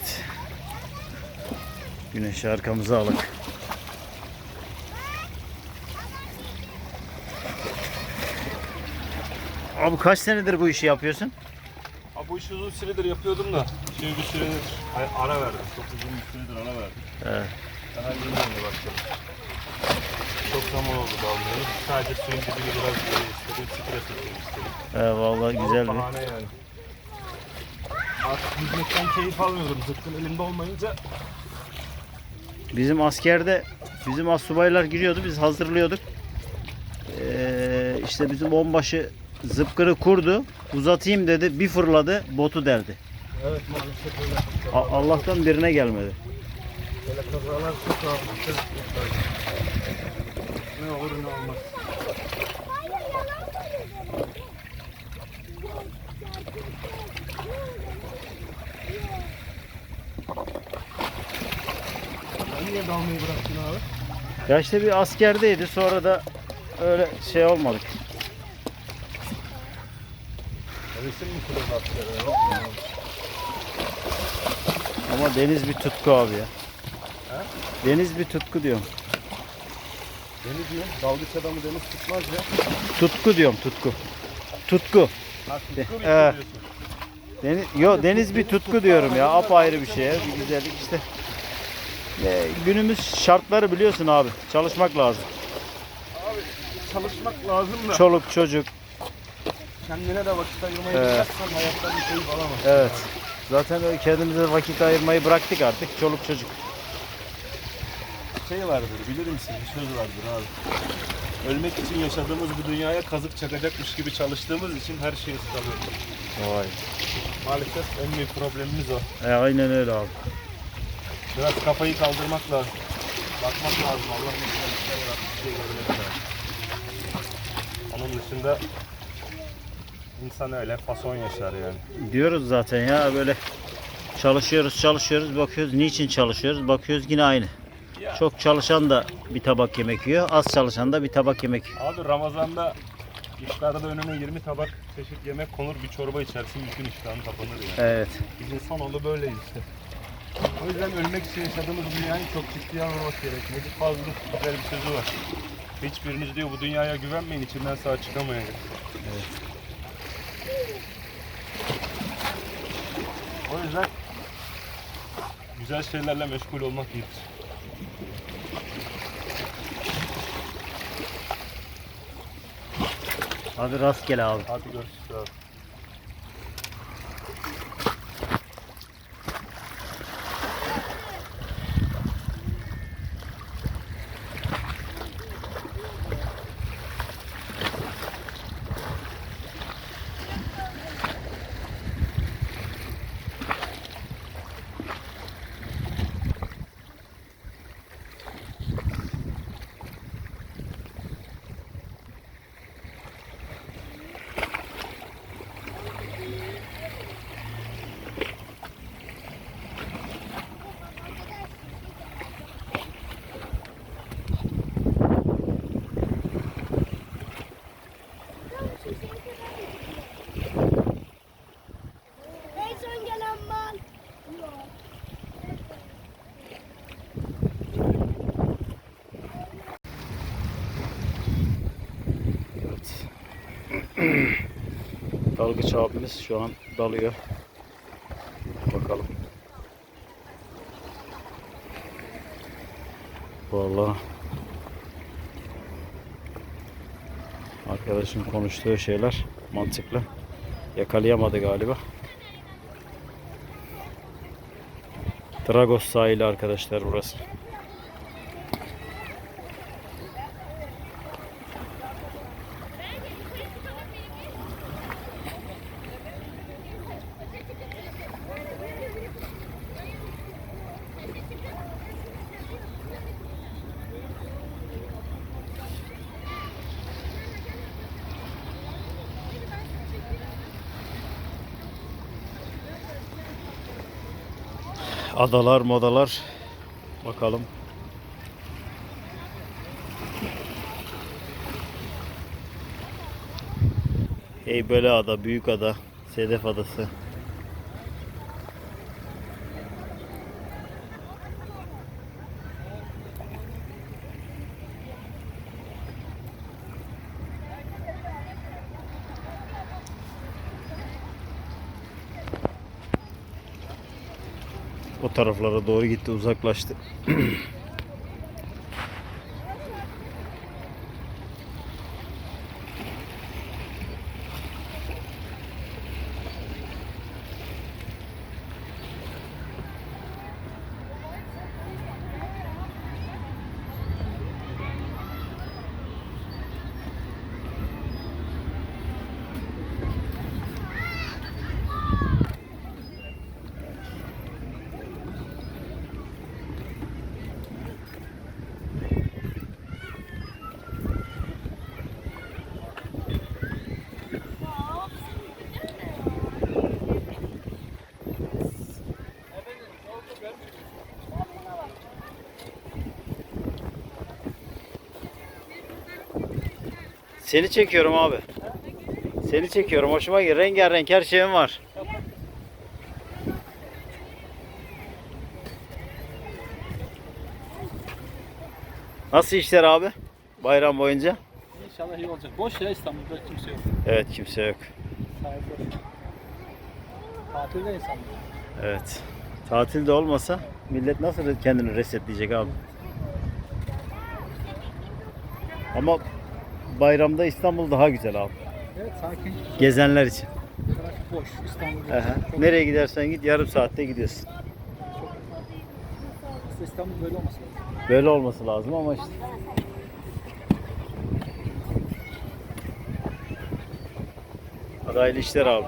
Evet. Güneşi arkamıza alıp. Abi kaç senedir bu işi yapıyorsun? Abi bu işi uzun süredir yapıyordum da şimdi bir süredir ara verdim. Çok uzun bir süredir ara verdim. Evet. Daha yeni yeni başladım. Çok zaman oldu dalmayalı. Sadece suyun dibini biraz istedim. Stres atayım istedim. Ee, vallahi güzel bir. Bahane yani. Artık yüzmekten keyif almıyorum. Zıpkın elimde olmayınca Bizim askerde bizim asubaylar giriyordu. Biz hazırlıyorduk. Ee, işte bizim onbaşı zıpkırı kurdu. Uzatayım dedi. Bir fırladı. Botu deldi. Evet maalesef öyle. A- Allah'tan birine gelmedi. Böyle kazalar çok ağır. Ne olur ne olmaz. Dalmayı bıraktın abi? Ya işte bir askerdeydi. Sonra da öyle şey olmadık. Resim mi kırıldı askere? Ama deniz bir tutku abi ya. Deniz bir tutku diyorum. Deniz mi? Dalgıç adamı deniz tutmaz ya. Tutku diyorum tutku. Tutku. Ha, tutku De- mu Ee? Deniz, yo deniz bir tutku diyorum ya. Apayrı bir şey. Bir güzellik işte. Ee, günümüz şartları biliyorsun abi. Çalışmak lazım. Çalışmak lazım da. Çoluk çocuk. Kendine de vakit ayırmayı Evet. bilmezsen hayattan bir keyif alamazsın. Evet. Zaten kendimize vakit ayırmayı bıraktık artık. Çoluk çocuk. Şey vardır bilir misin? Bir söz vardır abi. Ölmek için yaşadığımız bu dünyaya kazık çakacakmış gibi çalıştığımız için her şeyi ıskalıyoruz. Vay. Maalesef en büyük problemimiz o. E, aynen öyle abi. Biraz kafayı kaldırmak lazım. Bakmak lazım. Allah ne güzel işler yaratmış diye görmek lazım. Onun dışında insan öyle fason yaşar yani. Diyoruz zaten ya böyle çalışıyoruz çalışıyoruz bakıyoruz niçin çalışıyoruz bakıyoruz yine aynı. Ya. Çok çalışan da bir tabak yemek yiyor. Az çalışan da bir tabak yemek yiyor. Abi Ramazan'da iftarda önüne 20 tabak çeşit yemek konur bir çorba içersin bütün iştahın kapanır yani. Evet. Biz insanoğlu böyleyiz işte. O yüzden ölmek için yaşadığımız dünyayı çok ciddiye almamak gerek. Necip Fazıl'ın güzel bir sözü var. Hiçbiriniz diyor bu dünyaya güvenmeyin içinden sağ çıkamayacak. O yüzden güzel şeylerle meşgul olmak iyidir. Hadi rastgele abi. Hadi görüşürüz abi. En son gelen mal. Evet. Dalgıç abimiz şu an dalıyor. Bakalım. Vallahi arkadaşın konuştuğu şeyler mantıklı. Yakalayamadı galiba. Dragos sahili arkadaşlar burası. Adalar modalar. Bakalım. Heybeli Ada, Büyük Ada, Sedef Adası. O taraflara doğru gitti, uzaklaştı. Seni çekiyorum abi. Seni çekiyorum. Hoşuma gidiyor. Rengarenk her şeyim var. Nasıl işler abi? Bayram boyunca? İnşallah iyi olacak. Boş ya İstanbul'da kimse yok. Evet kimse yok. Tatilde İstanbul. Evet. Tatilde olmasa millet nasıl kendini resetleyecek abi? Ama bayramda İstanbul daha güzel abi. Evet sakin. Gezenler için. Trafik boş. İstanbul'da. Aha. Nereye gidersen git yarım saatte gidiyorsun. Aslında İstanbul böyle olması lazım. Böyle olması lazım ama işte. Adaylı işler abi.